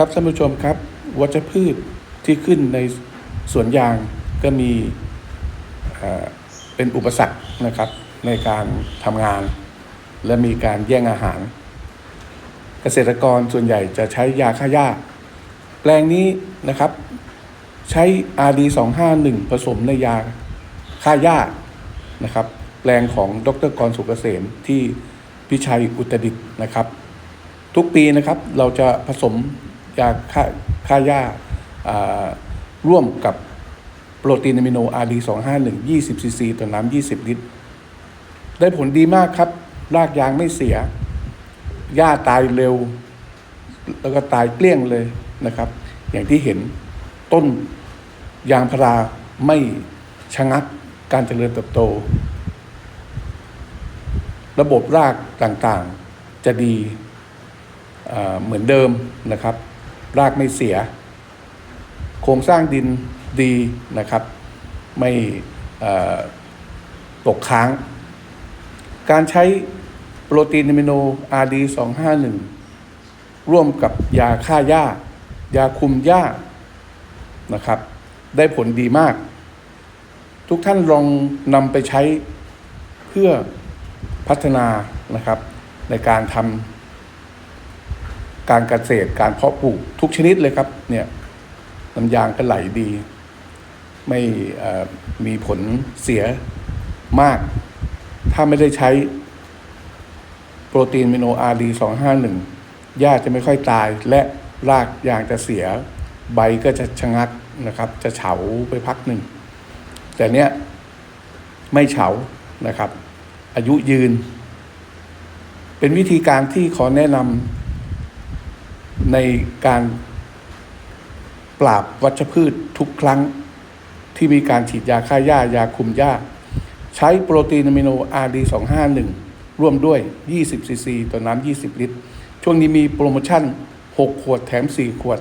ครับท่านผู้ชมครับวัชพืชที่ขึ้นในสวนยางก็มีเป็นอุปสรรคนะครับในการทำงาน และมีการแย่งอาหาร เกษตรกรส่วนใหญ่จะใช้ยาฆ่าหญ้า แปลงนี้นะครับ ใช้ RD 251 ผสมในยาฆ่าหญ้านะครับ แปลงของดรกรสุกเกษมที่พิชัยอุตรดิตถ์นะครับ ทุกปีนะครับเราจะผสม ยาฆ่าฆ่าหญ้าร่วมกับโปรตีนอะมิโน RD 251 20ซีซีต่อน้ำ20 ลิตร ได้ผลดีมากครับ รากยางไม่เสีย หญ้าตายเร็ว แล้วก็ตายเกลี้ยงเลยนะครับ อย่างที่เห็นต้นยางพาราไม่ชะงักการเจริญเติบโต ระบบรากต่างๆจะดีเหมือนเดิมนะครับ รากไม่เสีย โครงสร้างดินดีนะครับ ไม่ตกค้าง การใช้โปรตีนอะมิโน RD 251 ร่วมกับยาฆ่าหญ้า ยาคุมหญ้านะครับ ได้ผลดีมาก ทุกท่านลองนำไปใช้เพื่อพัฒนานะครับในการทำ การเกษตรการเพาะปลูกทุกชนิดเลยครับเนี่ยน้ำยางก็ไหลดี ไม่มีผลเสียมาก ถ้าไม่ได้ใช้โปรตีนมิโนอาร์ดีสองห้าหนึ่งหญ้าจะไม่ค่อยตายและรากยางจะเสีย ใบก็จะชะงักนะครับ จะเฉาไปพักหนึ่ง แต่เนี้ยไม่เฉานะครับ อายุยืน เป็นวิธีการที่ขอแนะนำ ในการปราบวัชพืชทุกครั้งที่มีการฉีดยาฆ่าหญ้ายาคุมหญ้า ใช้โปรตีนอะมิโน RD 251 ร่วมด้วย 20 ซีซีต่อน้ำ 20 ลิตร ช่วงนี้มีโปรโมชั่น 6 ขวดแถม 4 ขวด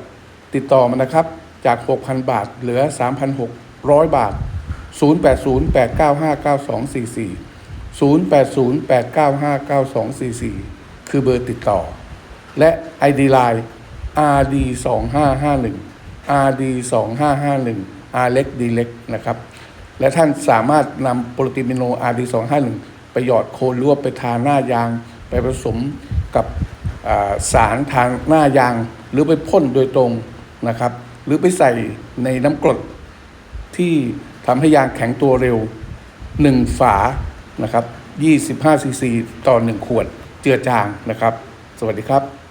ติดต่อมานะครับ จาก 6,000 บาท เหลือ 3,600 บาท 0808959244 0808959244 คือเบอร์ติดต่อ และ ID Line RD 2551 RD 2551 R เล็ก D เล็กนะครับ และท่านสามารถนำโปรตีนมิโน RD 251ไปหยอดโคนหรือว่าไปทาหน้ายาง ไปผสมกับสารทางหน้ายาง หรือไปพ่นโดยตรงนะครับ หรือไปใส่ในน้ำกรดที่ทำให้ยางแข็งตัวเร็ว 1 ฝานะครับ25ซีซีต่อ 1 ขวดเจือจางนะครับ สวัสดีครับ